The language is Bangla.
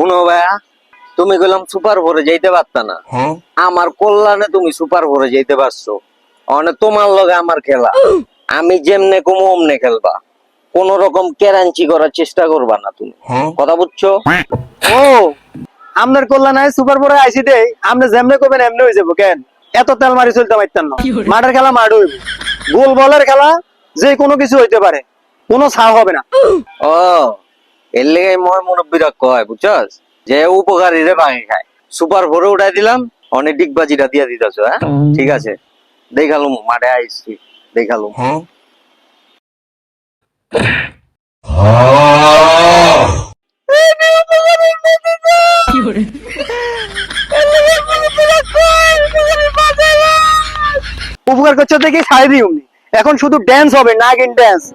শুনো ভাইয়া তুমি গেলাম সুপার ভরে যাইতে পারতা না। আমার কল্যাণে তুমি সুপার ভরে যাইতে পারছ। মানে তোমার লগে আমার খেলা। আমি যেমনে কমু অমনে খেলবা। কোন রকম কেরাঞ্চি করার চেষ্টা করবা না তুমি। কথা বুঝছ? ও আমনের কল্যাণ সুপার বড় আইসি দেই। আমনে যেমনে করবেন এমনি হয়ে যাব কেন? এত তেল মারি চলতে পারতেন না। মাঠের খেলা মাঠ হইব। গোল বলের খেলা যে কোনো কিছু হইতে পারে। কোনো ছাড় হবে না। ও এর লেগে ময় মুরব্বীরা কয় বুঝছস? যে উপকারী রে ভাঙে খায়। সুপার ভরে উঠাই দিলাম অনেক ডিগবাজিটা দিয়া দিতেছ হ্যাঁ? ঠিক আছে। দেখালুম মাঠে আইসি দেখালুম। উপকার করছে দেখে ছাড়ি দিই উনি। এখন শুধু ড্যান্স হবে নাগিন ড্যান্স